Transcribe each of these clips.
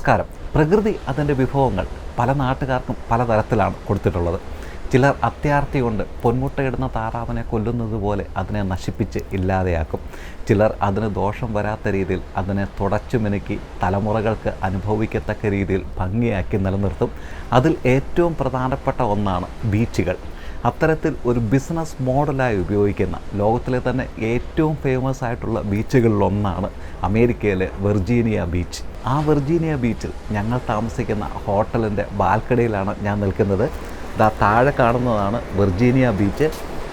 നമസ്കാരം പ്രകൃതി അതിന്റെ വിഭവങ്ങൾ പല നാട്ടുകാർക്കും പലതരത്തിലാണ് കൊടുത്തിട്ടുള്ളത്. ചിലർ അത്യാർത്തി കൊണ്ട് പൊന്മുട്ടയിടുന്ന താറാവിനെ കൊല്ലുന്നത് പോലെ അതിനെ നശിപ്പിച്ച് ഇല്ലാതെയാക്കും. ചിലർ അതിന് ദോഷം വരാത്ത രീതിയിൽ അതിനെ തുടച്ചു മിനുക്കി തലമുറകൾക്ക് അനുഭവിക്കത്തക്ക രീതിയിൽ ഭംഗിയാക്കി നിലനിർത്തും. അതിൽ ഏറ്റവും പ്രധാനപ്പെട്ട ഒന്നാണ് ബീച്ചുകൾ. അത്തരത്തിൽ ഒരു ബിസിനസ് മോഡലായി ഉപയോഗിക്കുന്ന ലോകത്തിലെ തന്നെ ഏറ്റവും ഫേമസ് ആയിട്ടുള്ള ബീച്ചുകളിലൊന്നാണ് അമേരിക്കയിലെ വെർജീനിയ ബീച്ച്. ആ വെർജീനിയ ബീച്ചിൽ ഞങ്ങൾ താമസിക്കുന്ന ഹോട്ടലിന്റെ ബാൽക്കണിയിലാണ് ഞാൻ നിൽക്കുന്നത്. ദാ താഴെ കാണുന്നതാണ് വെർജീനിയ ബീച്ച്.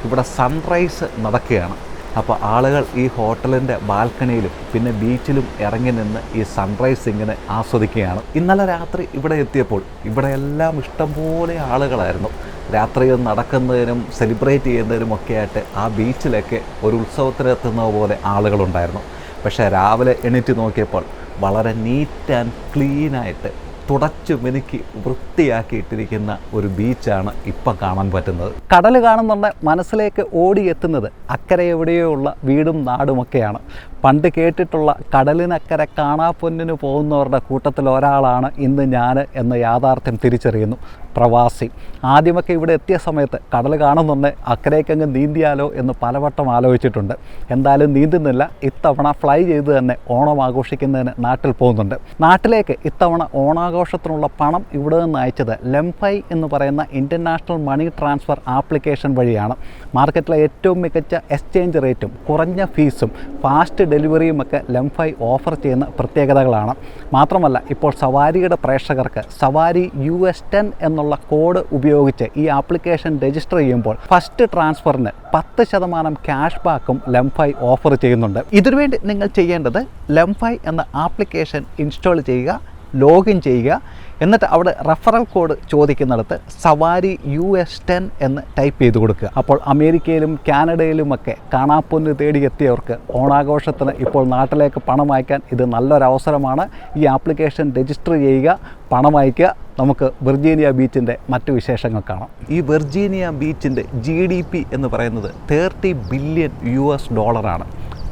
ഇവിടെ സൺറൈസ് നടക്കുകയാണ്. അപ്പോൾ ആളുകൾ ഈ ഹോട്ടലിന്റെ ബാൽക്കണിയിലും പിന്നെ ബീച്ചിലും ഇറങ്ങി നിന്ന് ഈ സൺറൈസ് ഇങ്ങനെ ആസ്വദിക്കുകയാണ്. ഇന്നലെ രാത്രി ഇവിടെ എത്തിയപ്പോൾ ഇവിടെ എല്ലാം ഇഷ്ടംപോലെ ആളുകളായിരുന്നു. രാത്രിയിൽ നടക്കുന്നതിനും സെലിബ്രേറ്റ് ചെയ്യുന്നതിനും ഒക്കെ ആയിട്ട് ആ ബീച്ചിലൊക്കെ ഒരു ഉത്സവത്തിനെത്തുന്ന പോലെ ആളുകളുണ്ടായിരുന്നു. പക്ഷേ രാവിലെ എണീറ്റ് നോക്കിയപ്പോൾ വളരെ നീറ്റ് ആൻഡ് ക്ലീനായിട്ട് തുടച്ചു മിനുക്കി വൃത്തിയാക്കിയിട്ടിരിക്കുന്ന ഒരു ബീച്ചാണ് ഇപ്പം കാണാൻ പറ്റുന്നത്. കടൽ കാണുന്നുണ്ട് മനസ്സിലേക്ക് ഓടിയെത്തുന്നത് അക്കരെ എവിടെയോ ഉള്ള വീടും നാടുമൊക്കെയാണ് പണ്ട് കേട്ടിട്ടുള്ള കടലിനക്കരെ കാണാപ്പൊന്നിന് പോകുന്നവരുടെ കൂട്ടത്തിൽ ഒരാളാണ് ഇന്ന് ഞാൻ എന്ന യാഥാർത്ഥ്യം തിരിച്ചറിയുന്നു. പ്രവാസി. ആദ്യമൊക്കെ ഇവിടെ എത്തിയ സമയത്ത് കടൽ കാണുന്നുണ്ട് അക്കരയ്ക്കങ്ങ് നീന്തിയാലോ എന്ന് പലവട്ടം ആലോചിച്ചിട്ടുണ്ട്. എന്തായാലും നീന്തുന്നില്ല. ഇത്തവണ ഫ്ലൈ ചെയ്ത് തന്നെ ഓണം ആഘോഷിക്കുന്നതിന് നാട്ടിൽ പോകുന്നുണ്ട്. നാട്ടിലേക്ക് ഇത്തവണ ഓണാഘോഷത്തിനുള്ള പണം ഇവിടെ നിന്ന് അയച്ചത് ലെംഫൈ എന്ന് പറയുന്ന ഇന്റർനാഷണൽ മണി ട്രാൻസ്ഫർ ആപ്ലിക്കേഷൻ വഴിയാണ്. മാർക്കറ്റിലെ ഏറ്റവും മികച്ച എക്സ്ചേഞ്ച് റേറ്റും കുറഞ്ഞ ഫീസും ഫാസ്റ്റ് ഡെലിവറിയും ഒക്കെ ലെംഫൈ ഓഫർ ചെയ്യുന്ന പ്രത്യേകതകളാണ്. മാത്രമല്ല ഇപ്പോൾ സവാരിയുടെ പ്രേക്ഷകർക്ക് സവാരി യു എസ് ടെൻ എന്നുള്ള കോഡ് ഉപയോഗിച്ച് ഈ ആപ്ലിക്കേഷൻ രജിസ്റ്റർ ചെയ്യുമ്പോൾ ഫസ്റ്റ് ട്രാൻസ്ഫറിന് പത്ത് ശതമാനം ക്യാഷ് ബാക്കും ലെംഫൈ ഓഫർ ചെയ്യുന്നുണ്ട്. ഇതിനുവേണ്ടി നിങ്ങൾ ചെയ്യേണ്ടത് ലെംഫൈ എന്ന ആപ്ലിക്കേഷൻ ഇൻസ്റ്റാൾ ചെയ്യുക. ലോഗിൻ ചെയ്യുക. എന്നിട്ട് അവിടെ റഫറൽ കോഡ് ചോദിക്കുന്നിടത്ത് സവാരി യു എസ് ടെൻ എന്ന് ടൈപ്പ് ചെയ്ത് കൊടുക്കുക. അപ്പോൾ അമേരിക്കയിലും കാനഡയിലുമൊക്കെ കാണാപ്പൊന്ന് തേടിയെത്തിയവർക്ക് ഓണാഘോഷത്തിന് ഇപ്പോൾ നാട്ടിലേക്ക് പണം അയക്കാൻ ഇത് നല്ലൊരവസരമാണ്. ഈ ആപ്ലിക്കേഷൻ രജിസ്റ്റർ ചെയ്യുക പണം അയക്കുക. നമുക്ക് വെർജീനിയ ബീച്ചിന്റെ മറ്റു വിശേഷങ്ങൾ കാണാം. ഈ വെർജീനിയ ബീച്ചിന്റെ ജി ഡി പി എന്ന് പറയുന്നത് തേർട്ടി ബില്യൺ യു എസ് ഡോളറാണ്.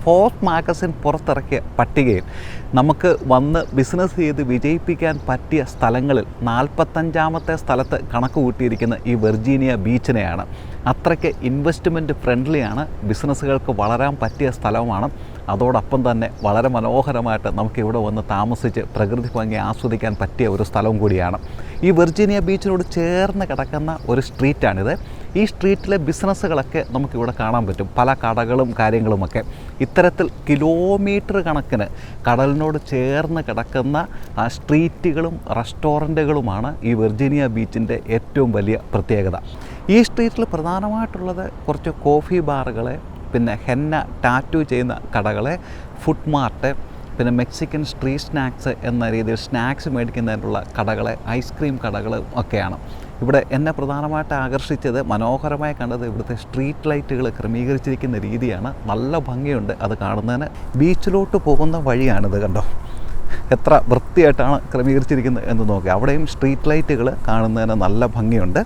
ഫോർത്ത് മാഗസിൻ പുറത്തിറക്കിയ പട്ടികയിൽ നമുക്ക് വന്ന് ബിസിനസ് ചെയ്ത് വിജയിപ്പിക്കാൻ പറ്റിയ സ്ഥലങ്ങളിൽ നാൽപ്പത്തഞ്ചാമത്തെ സ്ഥലത്ത് കണക്ക് കൂട്ടിയിരിക്കുന്ന ഈ വെർജീനിയ ബീച്ചിനെയാണ്. അത്രയ്ക്ക് ഇൻവെസ്റ്റ്മെന്റ് ഫ്രണ്ട്ലിയാണ് ബിസിനസ്സുകൾക്ക് വളരാൻ പറ്റിയ സ്ഥലവുമാണ്. അതോടൊപ്പം തന്നെ വളരെ മനോഹരമായിട്ട് നമുക്ക് ഇവിടെ വന്ന് താമസിച്ച് പ്രകൃതി ഭംഗി ആസ്വദിക്കാൻ പറ്റിയ ഒരു സ്ഥലം കൂടിയാണ്. ഈ വെർജീനിയ ബീച്ചിനോട് ചേർന്ന് കിടക്കുന്ന ഒരു സ്ട്രീറ്റാണിത് ഈ സ്ട്രീറ്റിലെ ബിസിനസ്സുകളൊക്കെ നമുക്കിവിടെ കാണാൻ പറ്റും. പല കടകളും കാര്യങ്ങളുമൊക്കെ. ഇത്തരത്തിൽ കിലോമീറ്റർ കണക്കിന് കടലിനോട് ചേർന്ന് കിടക്കുന്ന സ്ട്രീറ്റുകളും റെസ്റ്റോറന്റുകളുമാണ് ഈ വെർജീനിയ ബീച്ചിന്റെ ഏറ്റവും വലിയ പ്രത്യേകത. ഈ സ്ട്രീറ്റിൽ പ്രധാനമായിട്ടുള്ളത് കുറച്ച് കോഫി ബാറുകളെ പിന്നെ ഹെന്ന ടാറ്റു ചെയ്യുന്ന കടകളെ ഫുഡ് മാർട്ട് പിന്നെ മെക്സിക്കൻ സ്ട്രീറ്റ് സ്നാക്സ് എന്ന രീതിയിൽ സ്നാക്സ് മേടിക്കുന്നതിനുള്ള കടകൾ ഐസ്ക്രീം കടകൾ ഒക്കെയാണ്. ഇവിടെ എന്നെ പ്രധാനമായിട്ട് ആകർഷിച്ചത് മനോഹരമായി കണ്ടത് ഇവിടുത്തെ സ്ട്രീറ്റ് ലൈറ്റുകൾ ക്രമീകരിച്ചിരിക്കുന്ന രീതിയാണ്. നല്ല ഭംഗിയുണ്ട് അത് കാണുന്നതിന്. ബീച്ചിലോട്ട് പോകുന്ന വഴിയാണിത് കണ്ടോ? എത്ര വൃത്തിയായിട്ടാണ് ക്രമീകരിച്ചിരിക്കുന്നത് എന്ന് നോക്കുക അവിടെയും സ്ട്രീറ്റ് ലൈറ്റുകൾ കാണുന്നതിന് നല്ല ഭംഗിയുണ്ട്.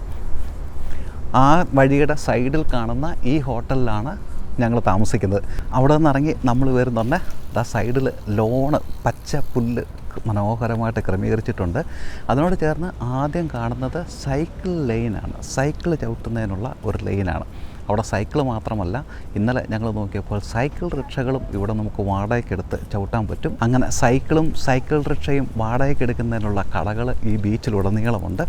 ആ വഴിയുടെ സൈഡിൽ കാണുന്ന ഈ ഹോട്ടലിലാണ് ഞങ്ങൾ താമസിക്കുന്നത്. അവിടെ നിന്ന് ഇറങ്ങി നമ്മൾ വരുന്നുണ്ട്. ആ സൈഡിൽ ലോണ് പച്ച പുല്ല് മനോഹരമായിട്ട് ക്രമീകരിച്ചിട്ടുണ്ട്. അതിനോട് ചേർന്ന് ആദ്യം കാണുന്നത് സൈക്കിൾ ലൈനാണ്. സൈക്കിൾ ചവിട്ടുന്നതിനുള്ള ഒരു ലൈനാണ്. അവിടെ സൈക്കിൾ മാത്രമല്ല ഇന്നലെ ഞങ്ങൾ നോക്കിയപ്പോൾ സൈക്കിൾ റിക്ഷകളും ഇവിടെ നമുക്ക് വാടകയ്ക്കെടുത്ത് ചവിട്ടാൻ പറ്റും. അങ്ങനെ സൈക്കിളും സൈക്കിൾ റിക്ഷയും വാടകയ്ക്കെടുക്കുന്നതിനുള്ള കടകൾ ഈ ബീച്ചിലുടനീളമുണ്ട്.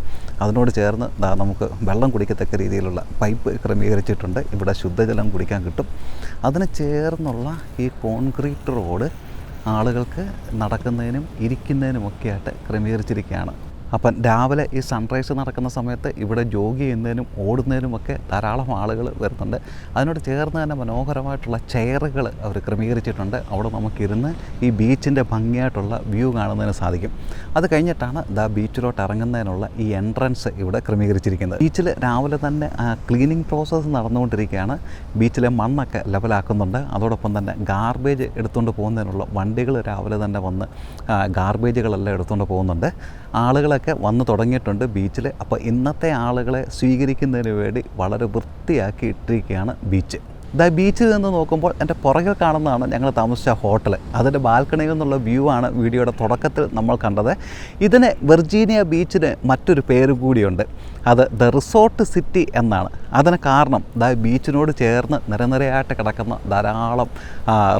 അതിനോട് ചേർന്ന് നമുക്ക് വെള്ളം കുടിക്കത്തക്ക രീതിയിലുള്ള പൈപ്പ് ക്രമീകരിച്ചിട്ടുണ്ട്. ഇവിടെ ശുദ്ധജലം കുടിക്കാൻ കിട്ടും. അതിന് ചേർന്നുള്ള ഈ കോൺക്രീറ്റ് റോഡ് ആളുകൾക്ക് നടക്കുന്നതിനും ഇരിക്കുന്നതിനുമൊക്കെയായിട്ട് ക്രമീകരിച്ചിരിക്കുകയാണ്. അപ്പം രാവിലെ ഈ സൺറൈസ് നടക്കുന്ന സമയത്ത് ഇവിടെ ജോഗ് ചെയ്യുന്നതിനും ഓടുന്നതിനും ഒക്കെ ധാരാളം ആളുകൾ വരുന്നുണ്ട്. അതിനോട് ചേർന്ന് തന്നെ മനോഹരമായിട്ടുള്ള ചെയറുകൾ അവർ ക്രമീകരിച്ചിട്ടുണ്ട്. അവിടെ നമുക്കിരുന്ന് ഈ ബീച്ചിന്റെ ഭംഗിയായിട്ടുള്ള വ്യൂ കാണുന്നതിന് സാധിക്കും. അത് കഴിഞ്ഞിട്ടാണ് ദ ബീച്ചിലോട്ട് ഇറങ്ങുന്നതിനുള്ള ഈ എൻട്രൻസ് ഇവിടെ ക്രമീകരിച്ചിരിക്കുന്നത്. ബീച്ചിൽ രാവിലെ തന്നെ ക്ലീനിങ് പ്രോസസ്സ് നടന്നുകൊണ്ടിരിക്കുകയാണ്. ബീച്ചിലെ മണ്ണൊക്കെ ലെവലാക്കുന്നുണ്ട് അതോടൊപ്പം തന്നെ ഗാർബേജ് എടുത്തുകൊണ്ട് പോകുന്നതിനുള്ള വണ്ടികൾ രാവിലെ തന്നെ വന്ന് ഗാർബേജുകളെല്ലാം എടുത്തുകൊണ്ട് പോകുന്നുണ്ട്. ആളുകളൊക്കെ വന്നു തുടങ്ങിയിട്ടുണ്ട് ബീച്ചിൽ. അപ്പോൾ ഇന്നത്തെ ആളുകളെ സ്വീകരിക്കുന്നതിന് വേണ്ടി വളരെ വൃത്തിയാക്കി ഇട്ടിരിക്കുകയാണ് ബീച്ച്. ദ ബീച്ചിൽ നിന്ന് നോക്കുമ്പോൾ എന്റെ പുറകിൽ കാണുന്നതാണ് ഞങ്ങൾ താമസിച്ച ഹോട്ടൽ അതിന്റെ ബാൽക്കണിയിൽ നിന്നുള്ള വ്യൂ ആണ് വീഡിയോയുടെ തുടക്കത്തിൽ നമ്മൾ കണ്ടത്. ഇതിന് വെർജീനിയ ബീച്ചിന് മറ്റൊരു പേര് കൂടിയുണ്ട്. അത് ദ റിസോർട്ട് സിറ്റി എന്നാണ്. അതിന് കാരണം ദ ബീച്ചിനോട് ചേർന്ന് നിരനിരയായിട്ട് കിടക്കുന്ന ധാരാളം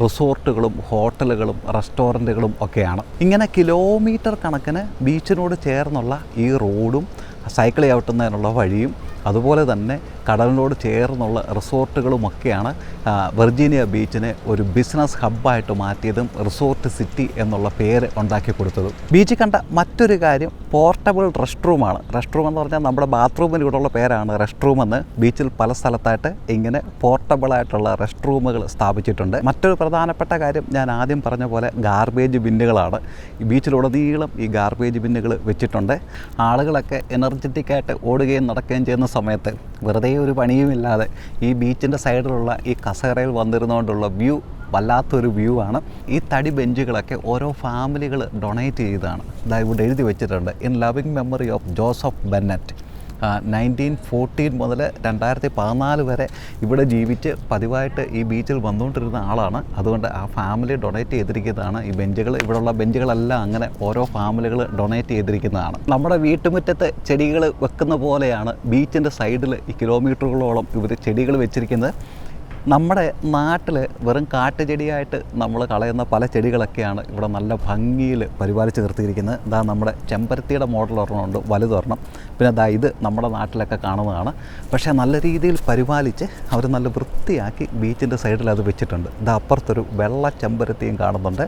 റിസോർട്ടുകളും ഹോട്ടലുകളും റെസ്റ്റോറന്റുകളും ഒക്കെയാണ്. ഇങ്ങനെ കിലോമീറ്റർ കണക്കിന് ബീച്ചിനോട് ചേർന്നുള്ള ഈ റോഡും സൈക്കിൾ ചവിട്ടുന്നതിനുള്ള വഴിയും അതുപോലെ തന്നെ കടലിനോട് ചേർന്നുള്ള റിസോർട്ടുകളുമൊക്കെയാണ് വെർജീനിയ ബീച്ചിനെ ഒരു ബിസിനസ് ഹബ്ബായിട്ട് മാറ്റിയതും റിസോർട്ട് സിറ്റി എന്നുള്ള പേര് ഉണ്ടാക്കി കൊടുത്തതും. ബീച്ചിൽ കണ്ട മറ്റൊരു കാര്യം പോർട്ടബിൾ റെസ്റ്റ് റൂമാണ് റെസ്റ്റ് റൂം എന്ന് പറഞ്ഞാൽ നമ്മുടെ ബാത്റൂമിന് ഇവിടെയുള്ള പേരാണ് റെസ്റ്റ് റൂം എന്ന്. ബീച്ചിൽ പല സ്ഥലത്തായിട്ട് ഇങ്ങനെ പോർട്ടബിളായിട്ടുള്ള റെസ്റ്റ് റൂമുകൾ സ്ഥാപിച്ചിട്ടുണ്ട്. മറ്റൊരു പ്രധാനപ്പെട്ട കാര്യം ഞാൻ ആദ്യം പറഞ്ഞ പോലെ ഗാർബേജ് ബിന്നുകളാണ്. ഈ ബീച്ചിലുടനീളം ഈ ഗാർബേജ് ബിന്നുകൾ വെച്ചിട്ടുണ്ട്. ആളുകളൊക്കെ എനർജറ്റിക്കായിട്ട് ഓടുകയും നടക്കുകയും ചെയ്യുന്ന സമയത്ത് വെറുതെ ഒരു പണിയുമില്ലാതെ ഈ ബീച്ചിന്റെ സൈഡിലുള്ള ഈ കസേരയിൽ വന്നിരുന്നുകൊണ്ടുള്ള വ്യൂ വല്ലാത്തൊരു വ്യൂ ആണ്. ഈ തടി ബെഞ്ചുകളൊക്കെ ഓരോ ഫാമിലികൾ ഡൊണേറ്റ് ചെയ്തതാണ്. ഇതാ എഴുതി വെച്ചിട്ടുണ്ട്. In loving memory of Joseph Bennett nineteen fourteen മുതൽ രണ്ടായിരത്തി പതിനാല് വരെ ഇവിടെ ജീവിച്ച് പതിവായിട്ട് ഈ ബീച്ചിൽ വന്നുകൊണ്ടിരുന്ന ആളാണ്. അതുകൊണ്ട് ആ ഫാമിലി ഡൊണേറ്റ് ചെയ്തിരിക്കുന്നതാണ്. ഈ ബെഞ്ചുകൾ ഇവിടെയുള്ള ബെഞ്ചുകളെല്ലാം അങ്ങനെ ഓരോ ഫാമിലികൾ ഡൊണേറ്റ് ചെയ്തിരിക്കുന്നതാണ്. നമ്മുടെ വീട്ടുമുറ്റത്ത് ചെടികൾ വെക്കുന്ന പോലെയാണ് ബീച്ചിന്റെ സൈഡിൽ ഈ കിലോമീറ്ററുകളോളം ഇവർ ചെടികൾ വെച്ചിരിക്കുന്നത്. നമ്മുടെ നാട്ടിൽ വെറും കാട്ടുചെടിയായിട്ട് നമ്മൾ കളയുന്ന പല ചെടികളൊക്കെയാണ് ഇവിടെ നല്ല ഭംഗിയിൽ പരിപാലിച്ച് നിർത്തിയിരിക്കുന്നത്. ഇതാ നമ്മുടെ ചെമ്പരത്തിയുടെ മോഡൽ ഒരെണ്ണമുണ്ട് വലുതൊരെണ്ണം പിന്നെ അതാ ഇത് നമ്മുടെ നാട്ടിലൊക്കെ കാണുന്നതാണ്. പക്ഷേ നല്ല രീതിയിൽ പരിപാലിച്ച് അവർ നല്ല വൃത്തിയാക്കി ബീച്ചിന്റെ സൈഡിൽ അത് വെച്ചിട്ടുണ്ട്. ഇതാ അപ്പുറത്തൊരു വെള്ള ചെമ്പരത്തിയും കാണുന്നുണ്ട്.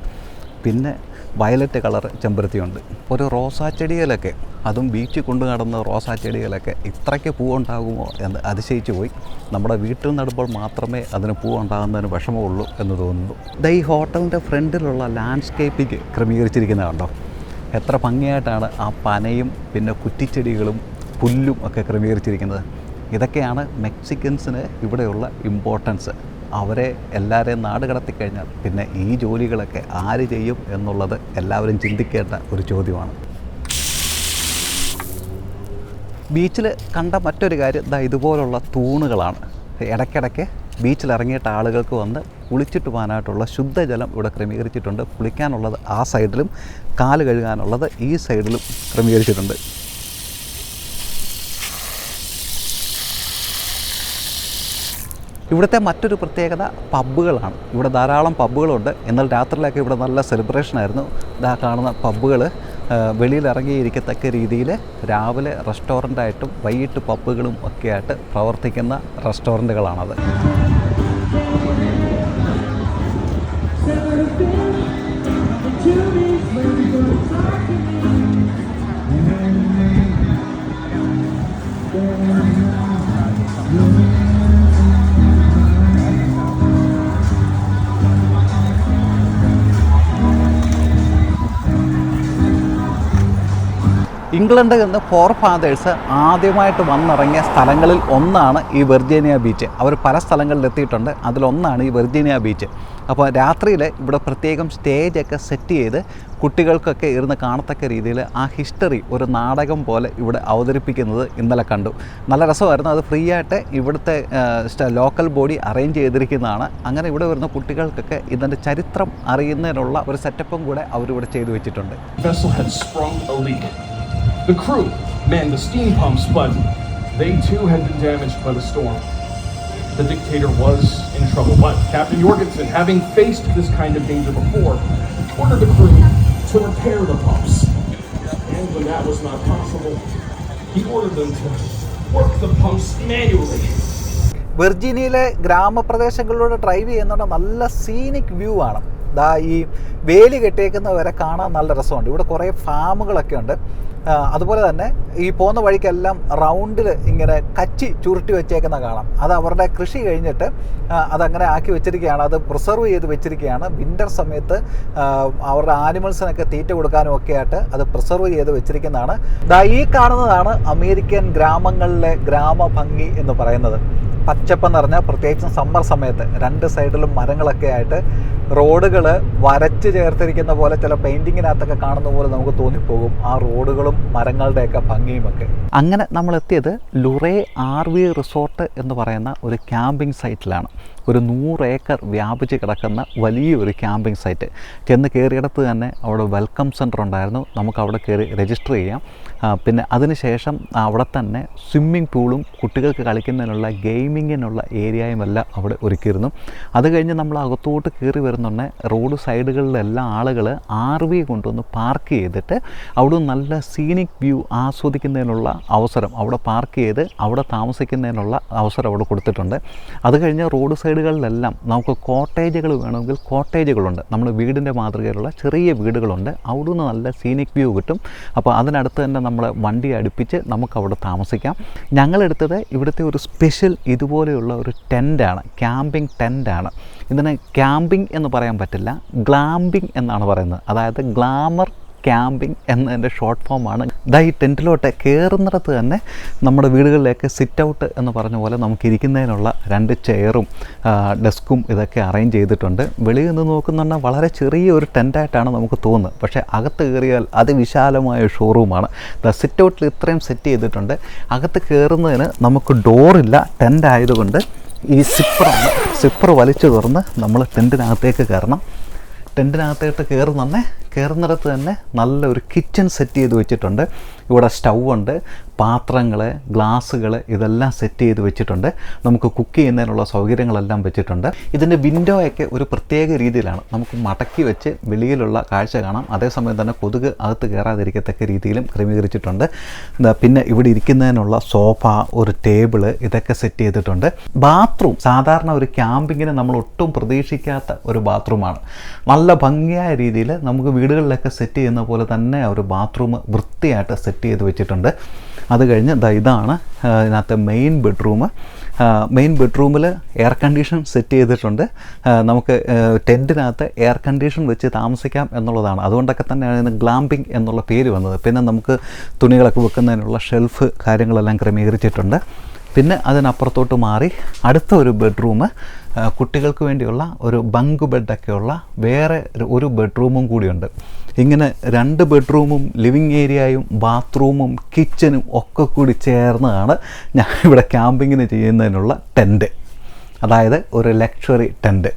പിന്നെ വയലറ്റ് കളർ ചെമ്പരത്തിയുണ്ട്. ഒരു റോസാ ചെടിയിലൊക്കെ അതും ബീച്ചിൽ കൊണ്ടു നടന്ന റോസാ ചെടികളൊക്കെ ഇത്രയ്ക്ക് പൂവുണ്ടാകുമോ എന്ന് അതിശയിച്ചു പോയി. നമ്മുടെ വീട്ടിൽ നടുമ്പോൾ മാത്രമേ അതിന് പൂവുണ്ടാകുന്നതിന് വിഷമമുള്ളൂ എന്ന് തോന്നുന്നു. ഇത് ഈ ഹോട്ടലിന്റെ ഫ്രണ്ടിലുള്ള ലാൻഡ്സ്കേപ്പിംഗ് ക്രമീകരിച്ചിരിക്കുന്നത് കണ്ടോ? എത്ര ഭംഗിയായിട്ടാണ് ആ പനയും പിന്നെ കുറ്റിച്ചെടികളും പുല്ലും ഒക്കെ ക്രമീകരിച്ചിരിക്കുന്നത്. ഇതൊക്കെയാണ് മെക്സിക്കൻസിന് ഇവിടെയുള്ള ഇമ്പോർട്ടൻസ് അവരെ എല്ലാവരെയും നാട് കടത്തിക്കഴിഞ്ഞാൽ പിന്നെ ഈ ജോലികളൊക്കെ ആര് ചെയ്യും എന്നുള്ളത് എല്ലാവരും ചിന്തിക്കേണ്ട ഒരു ചോദ്യമാണ്. ബീച്ചിൽ കണ്ട മറ്റൊരു കാര്യം ഇതാ ഇതുപോലുള്ള തൂണുകളാണ്. ഇടയ്ക്കിടയ്ക്ക് ബീച്ചിൽ ഇറങ്ങിയിട്ട് ആളുകൾക്ക് വന്ന് കുളിച്ചിട്ട് പോകാനായിട്ടുള്ള ശുദ്ധജലം ഇവിടെ ക്രമീകരിച്ചിട്ടുണ്ട്. കുളിക്കാനുള്ളത് ആ സൈഡിലും കാൽ കഴുകാനുള്ളത് ഈ സൈഡിലും ക്രമീകരിച്ചിട്ടുണ്ട്. ഇവിടുത്തെ മറ്റൊരു പ്രത്യേകത പബ്ബുകളാണ്. ഇവിടെ ധാരാളം പബ്ബുകളുണ്ട്. എന്നാൽ രാത്രിയിലൊക്കെ ഇവിടെ നല്ല സെലിബ്രേഷൻ ആയിരുന്നു. ഇതാ കാണുന്ന പബ്ബുകൾ വെളിയിൽ ഇറങ്ങിയിരിക്കത്തക്ക രീതിയിൽ രാവിലെ റെസ്റ്റോറന്റായിട്ടും വൈകിട്ട് പബ്ബുകളും ഒക്കെയായിട്ട് പ്രവർത്തിക്കുന്ന റെസ്റ്റോറന്റുകളാണത് ഇംഗ്ലണ്ടിൽ നിന്ന് ഫോർ ഫാദേഴ്സ് ആദ്യമായിട്ട് വന്നിറങ്ങിയ സ്ഥലങ്ങളിൽ ഒന്നാണ് ഈ വെർജീനിയ ബീച്ച്. അവർ പല സ്ഥലങ്ങളിൽ എത്തിയിട്ടുണ്ട്. അതിലൊന്നാണ് ഈ വെർജീനിയ ബീച്ച്. അപ്പോൾ രാത്രിയിൽ ഇവിടെ പ്രത്യേകം സ്റ്റേജൊക്കെ സെറ്റ് ചെയ്ത് കുട്ടികൾക്കൊക്കെ ഇരുന്ന് കാണത്തക്ക രീതിയിൽ ആ ഹിസ്റ്ററി ഒരു നാടകം പോലെ ഇവിടെ അവതരിപ്പിക്കുന്നത് ഇന്നലെ കണ്ടു. നല്ല രസമായിരുന്നു. അത് ഫ്രീ ആയിട്ട് ഇവിടുത്തെ ലോക്കൽ ബോഡി അറേഞ്ച് ചെയ്തിരിക്കുന്നതാണ്. അങ്ങനെ ഇവിടെ വരുന്ന കുട്ടികൾക്കൊക്കെ ഇതിന്റെ ചരിത്രം അറിയുന്നതിനുള്ള ഒരു സെറ്റപ്പും കൂടെ അവരിവിടെ ചെയ്തു വെച്ചിട്ടുണ്ട്. The crew manned the steam pumps, but they too had been damaged by the storm. The dictator was in trouble, but Captain Jorgensen, having faced this kind of danger before, ordered the crew to repair the pumps. And when that was not possible, he ordered them to work the pumps manually. വെർജീനിയയിലെ ഗ്രാമപ്രദേശങ്ങളിലൂടെ drive ചെയ്യുന്നുണ്ട് നല്ല scenic view ആണ് ദാ ഈ വേലി കെട്ടിയേക്കുന്നവരെ കാണാൻ നല്ല രസമുണ്ട് ഇവിടെ കുറേ ഫാമുകളൊക്കെ ഉണ്ട് അതുപോലെ തന്നെ ഈ പോകുന്ന വഴിക്കെല്ലാം റൗണ്ടിൽ ഇങ്ങനെ കച്ചി ചുരുട്ടി വെച്ചേക്കുന്ന കാണാം. അത് അവരുടെ കൃഷി കഴിഞ്ഞിട്ട് അതങ്ങനെ ആക്കി വെച്ചിരിക്കുകയാണ്. അത് പ്രിസർവ് ചെയ്ത് വെച്ചിരിക്കുകയാണ്. വിന്റർ സമയത്ത് അവരുടെ ആനിമൽസിനൊക്കെ തീറ്റ കൊടുക്കാനും ഒക്കെ ആയിട്ട് അത് പ്രിസർവ് ചെയ്ത് വെച്ചിരിക്കുന്നതാണ്. ഈ കാണുന്നതാണ് അമേരിക്കൻ ഗ്രാമങ്ങളിലെ ഗ്രാമഭംഗി എന്ന് പറയുന്നത്. പച്ചപ്പ് നിറഞ്ഞ പ്രത്യേകിച്ചും സമ്മർ സമയത്ത് രണ്ട് സൈഡിലും മരങ്ങളൊക്കെ ആയിട്ട് റോഡുകൾ വരച്ച് ചേർത്തിരിക്കുന്ന പോലെ ചില പെയിന്റിങ്ങിനകത്തൊക്കെ കാണുന്ന പോലെ നമുക്ക് തോന്നിപ്പോകും. ആ റോഡുകളും മരങ്ങളുടെയൊക്കെ ഭംഗിയുമൊക്കെ. അങ്ങനെ നമ്മൾ എത്തിയത് ലുറേ ആർ വി റിസോർട്ട് എന്ന് പറയുന്ന ഒരു ക്യാമ്പിംഗ് സൈറ്റിലാണ് ഒരു നൂറ് ഏക്കർ വ്യാപിച്ച് കിടക്കുന്ന വലിയൊരു ക്യാമ്പിംഗ് സൈറ്റ്. ചെന്ന് കയറിയിടത്ത് തന്നെ അവിടെ വെൽക്കം സെന്റർ ഉണ്ടായിരുന്നു. നമുക്ക് അവിടെ കയറി രജിസ്റ്റർ ചെയ്യാം. പിന്നെ അതിനുശേഷം അവിടെ തന്നെ സ്വിമ്മിംഗ് പൂളും കുട്ടികൾക്ക് കളിക്കുന്നതിനുള്ള ഗെയിമിങ്ങിനുള്ള ഏരിയയും എല്ലാം അവിടെ ഒരുക്കിയിരുന്നു. അത് കഴിഞ്ഞ് നമ്മൾ അകത്തോട്ട് കയറി വരുന്നുണ്ട്. റോഡ് സൈഡുകളിലെല്ലാം ആളുകൾ ആർ വി കൊണ്ടുവന്ന് പാർക്ക് ചെയ്തിട്ട് അവിടെ നല്ല സീനിക് വ്യൂ ആസ്വദിക്കുന്നതിനുള്ള അവസരം അവിടെ പാർക്ക് ചെയ്ത് അവിടെ താമസിക്കുന്നതിനുള്ള അവസരം അവിടെ കൊടുത്തിട്ടുണ്ട്. അത് കഴിഞ്ഞ് റോഡ് സൈഡുകളിലെല്ലാം നമുക്ക് കോട്ടേജുകൾ വേണമെങ്കിൽ കോട്ടേജുകളുണ്ട്. നമ്മൾ വീടിന്റെ മാതൃകയിലുള്ള ചെറിയ വീടുകളുണ്ട്. അവിടുന്ന് നല്ല സീനിക് വ്യൂ കിട്ടും. അപ്പോൾ അതിനടുത്ത് തന്നെ നമ്മൾ വണ്ടി അടുപ്പിച്ച് നമുക്ക് അവിടെ താമസിക്കാം. ഞങ്ങളെടുത്തത് ഇവിടുത്തെ ഒരു സ്പെഷ്യൽ ഇതുപോലെയുള്ള ഒരു ടെന്റാണ് ക്യാമ്പിംഗ് ടെന്റാണ് ഇതിന് ക്യാമ്പിംഗ് എന്ന് പറയാൻ പറ്റില്ല. ഗ്ലാമ്പിംഗ് എന്നാണ് പറയുന്നത്. അതായത് ഗ്ലാമർ ക്യാമ്പിംഗ് എന്നതിന്റെ ഷോർട്ട് ഫോമാണ്. ദാ ഈ ടെന്റിലോട്ട് കയറുന്നിടത്ത് തന്നെ നമ്മുടെ വീടുകളിലേക്ക് സിറ്റ് ഔട്ട് എന്ന് പറഞ്ഞ പോലെ നമുക്ക് ഇരിക്കുന്നതിനുള്ള രണ്ട് ചെയറും ഡെസ്കും ഇതൊക്കെ അറേഞ്ച് ചെയ്തിട്ടുണ്ട്. വെളിയിൽ നിന്ന് നോക്കുന്നുണ്ടെങ്കിൽ വളരെ ചെറിയ ഒരു ടെന്റായിട്ടാണ് നമുക്ക് തോന്നുന്നത്. പക്ഷേ അകത്ത് കയറിയാൽ അതിവിശാലമായ ഷോറൂമാണ് ദ സിറ്റ് ഔട്ടിൽ ഇത്രയും സെറ്റ് ചെയ്തിട്ടുണ്ട്. അകത്ത് കയറുന്നതിന് നമുക്ക് ഡോറില്ല ടെന്റ് ആയതുകൊണ്ട് ഈ സിപ്പറാണ് സിപ്പർ വലിച്ചു തുറന്ന് നമ്മൾ ടെന്റിനകത്തേക്ക് കയറണം. ടെന്റിനകത്തേട്ട് കയറുന്നെ കയറുന്നിടത്ത് തന്നെ നല്ലൊരു കിച്ചൺ സെറ്റ് ചെയ്ത് വെച്ചിട്ടുണ്ട്. ഇവിടെ സ്റ്റൗ ഉണ്ട് പാത്രങ്ങൾ ഗ്ലാസ്സുകൾ ഇതെല്ലാം സെറ്റ് ചെയ്ത് വെച്ചിട്ടുണ്ട്. നമുക്ക് കുക്ക് ചെയ്യുന്നതിനുള്ള സൗകര്യങ്ങളെല്ലാം വെച്ചിട്ടുണ്ട്. ഇതിന്റെ വിൻഡോ ഒക്കെ ഒരു പ്രത്യേക രീതിയിലാണ്. നമുക്ക് മടക്കി വെച്ച് വെളിയിലുള്ള കാഴ്ച കാണാം. അതേസമയം തന്നെ കൊതുക് അകത്ത് കയറാതിരിക്കത്തക്ക രീതിയിലും ക്രമീകരിച്ചിട്ടുണ്ട്. പിന്നെ ഇവിടെ ഇരിക്കുന്നതിനുള്ള സോഫ ഒരു ടേബിൾ ഇതൊക്കെ സെറ്റ് ചെയ്തിട്ടുണ്ട്. ബാത്റൂം സാധാരണ ഒരു ക്യാമ്പിങ്ങിന് നമ്മൾ ഒട്ടും പ്രതീക്ഷിക്കാത്ത ഒരു ബാത്റൂമാണ്. നല്ല ഭംഗിയായ രീതിയിൽ നമുക്ക് വീടുകളിലൊക്കെ സെറ്റ് ചെയ്യുന്ന പോലെ തന്നെ ആ ഒരു ബാത്റൂം വൃത്തിയായിട്ട് സെറ്റ് ചെയ്ത് വെച്ചിട്ടുണ്ട്. അത് കഴിഞ്ഞ് ഇതാണ് ഇതിനകത്തെ മെയിൻ ബെഡ്റൂം മെയിൻ ബെഡ്റൂമിൽ എയർ കണ്ടീഷൻ സെറ്റ് ചെയ്തിട്ടുണ്ട്. നമുക്ക് ടെന്റിനകത്ത് എയർ കണ്ടീഷൻ വെച്ച് താമസിക്കാം എന്നുള്ളതാണ്. അതുകൊണ്ടൊക്കെ തന്നെയാണ് ഇതിന് ഗ്ലാമ്പിംഗ് എന്നുള്ള പേര് വന്നത്. പിന്നെ നമുക്ക് തുണികളൊക്കെ വെക്കുന്നതിനുള്ള ഷെൽഫ് കാര്യങ്ങളെല്ലാം ക്രമീകരിച്ചിട്ടുണ്ട്. പിന്നെ അതിനപ്പുറത്തോട്ട് മാറി അടുത്ത ഒരു ബെഡ്റൂം കുട്ടികൾക്ക് വേണ്ടിയുള്ള ഒരു ബങ്ക് ബെഡൊക്കെയുള്ള വേറെ ഒരു- ബെഡ്റൂമും കൂടിയുണ്ട്. ഇങ്ങനെ രണ്ട് ബെഡ്റൂമും ലിവിങ് ഏരിയയും ബാത്റൂമും കിച്ചനും ഒക്കെ കൂടി ചേർന്നതാണ് ഞാൻ ഇവിടെ ക്യാമ്പിങ്ങിന് ചെയ്യുന്നതിനുള്ള ടെന്റ്. അതായത് ഒരു ലക്ഷറി ടെന്റ്.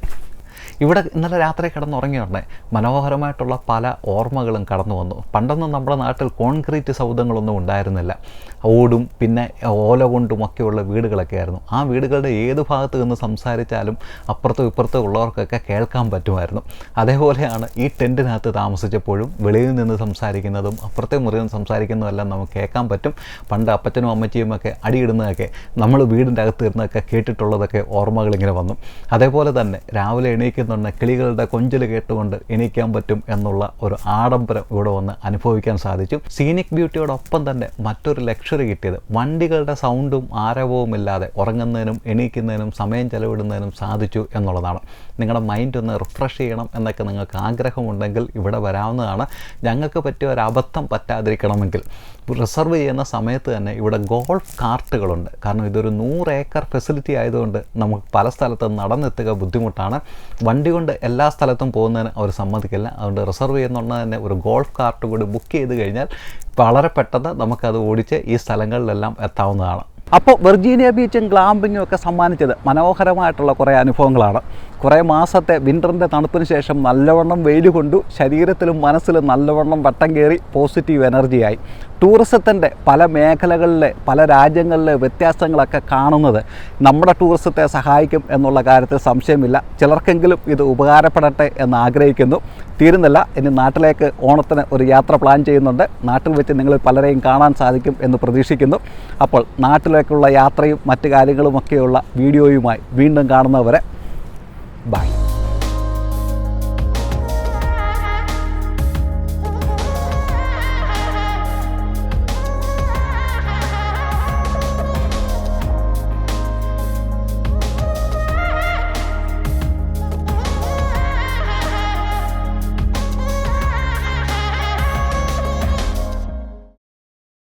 ഇവിടെ ഇന്നലെ രാത്രി കിടന്നുറങ്ങിയുണ്ടേ മനോഹരമായിട്ടുള്ള പല ഓർമ്മകളും കടന്നു വന്നു പണ്ടൊന്നും നമ്മുടെ നാട്ടിൽ കോൺക്രീറ്റ് സൗധങ്ങളൊന്നും ഉണ്ടായിരുന്നില്ല. ഓടും പിന്നെ ഓല കൊണ്ടുമൊക്കെയുള്ള വീടുകളൊക്കെ ആയിരുന്നു ആ വീടുകളുടെ ഏത് ഭാഗത്ത് നിന്ന് സംസാരിച്ചാലും അപ്പുറത്തും ഇപ്പുറത്തും ഉള്ളവർക്കൊക്കെ കേൾക്കാൻ പറ്റുമായിരുന്നു. അതേപോലെയാണ് ഈ ടെന്റിനകത്ത് താമസിച്ചപ്പോഴും വെളിയിൽ നിന്ന് സംസാരിക്കുന്നതും അപ്പുറത്തെ മുറിയിൽ നിന്ന് സംസാരിക്കുന്നതെല്ലാം നമുക്ക് കേൾക്കാൻ പറ്റും. പണ്ട് അപ്പച്ചനും അമ്മച്ചിയും ഒക്കെ അടിയിടുന്നതൊക്കെ നമ്മൾ വീടിന്റെ അകത്ത് ഇരുന്നൊക്കെ കേട്ടിട്ടുള്ളതൊക്കെ ഓർമ്മകൾ ഇങ്ങനെ വന്നു. അതേപോലെ തന്നെ രാവിലെ എണീക്കുന്നുണ്ട് കിളികളുടെ കൊഞ്ചൽ കേട്ടുകൊണ്ട് എണീക്കാൻ പറ്റും എന്നുള്ള ഒരു ആഡംബരം ഇവിടെ വന്ന് അനുഭവിക്കാൻ സാധിച്ചു. സീനിക് ബ്യൂട്ടിയോടൊപ്പം തന്നെ മറ്റൊരു ലക്ഷറി കിട്ടിയത്. വണ്ടികളുടെ സൗണ്ടും ആരവവും ഇല്ലാതെ ഉറങ്ങുന്നതിനും എണീക്കുന്നതിനും സമയം ചെലവിടുന്നതിനും സാധിച്ചു എന്നുള്ളതാണ്. നിങ്ങളുടെ മൈൻഡ് ഒന്ന് റിഫ്രഷ് ചെയ്യണം എന്നൊക്കെ നിങ്ങൾക്ക് ആഗ്രഹമുണ്ടെങ്കിൽ ഇവിടെ വരാവുന്നതാണ്. ഞങ്ങൾക്ക് പറ്റിയ ഒരു അബദ്ധം പറ്റാതിരിക്കണമെങ്കിൽ. റിസർവ് ചെയ്യുന്ന സമയത്ത് തന്നെ ഇവിടെ ഗോൾഫ് കാർട്ടുകളുണ്ട് കാരണം ഇതൊരു നൂറ് ഏക്കർ ഫെസിലിറ്റി ആയതുകൊണ്ട് നമുക്ക് പല സ്ഥലത്തും നടന്നെത്തുക ബുദ്ധിമുട്ടാണ്. വണ്ടി കൊണ്ട് എല്ലാ സ്ഥലത്തും പോകുന്നതിന് അവർ സമ്മതിക്കില്ല. അതുകൊണ്ട് റിസർവ് ചെയ്യുന്നുണ്ട് തന്നെ ഒരു ഗോൾഫ് കാർട്ട് കൂടി ബുക്ക് ചെയ്ത് കഴിഞ്ഞാൽ വളരെ പെട്ടെന്ന് നമുക്കത് ഓടിച്ച് ഈ സ്ഥലങ്ങളിലെല്ലാം എത്താവുന്നതാണ്. അപ്പോൾ വെർജീനിയ ബീച്ചും ഗ്ലാമ്പിങ്ങും ഒക്കെ സമ്മാനിച്ചത് മനോഹരമായിട്ടുള്ള കുറേ അനുഭവങ്ങളാണ്. കുറേ മാസത്തെ വിന്ററിന്റെ തണുപ്പിന് ശേഷം നല്ലവണ്ണം വെയിൽ കൊണ്ടു ശരീരത്തിലും മനസ്സിലും നല്ലവണ്ണം വട്ടം കയറി പോസിറ്റീവ് എനർജിയായി ടൂറിസത്തിന്റെ പല മേഖലകളിലെ പല രാജ്യങ്ങളിലെ വ്യത്യാസങ്ങളൊക്കെ കാണുന്നത് നമ്മുടെ ടൂറിസത്തെ സഹായിക്കും എന്നുള്ള കാര്യത്തിൽ സംശയമില്ല. ചിലർക്കെങ്കിലും ഇത് ഉപകാരപ്പെടട്ടെ എന്ന് ആഗ്രഹിക്കുന്നു. തീരുന്നില്ല. ഇനി നാട്ടിലേക്ക് ഓണത്തിന് ഒരു യാത്ര പ്ലാൻ ചെയ്യുന്നുണ്ട്. നാട്ടിൽ വെച്ച് നിങ്ങൾ പലരെയും കാണാൻ സാധിക്കും എന്ന് പ്രതീക്ഷിക്കുന്നു. അപ്പോൾ നാട്ടിലേക്കുള്ള യാത്രയും മറ്റു കാര്യങ്ങളുമൊക്കെയുള്ള വീഡിയോയുമായി വീണ്ടും കാണുന്നവരെ Bye.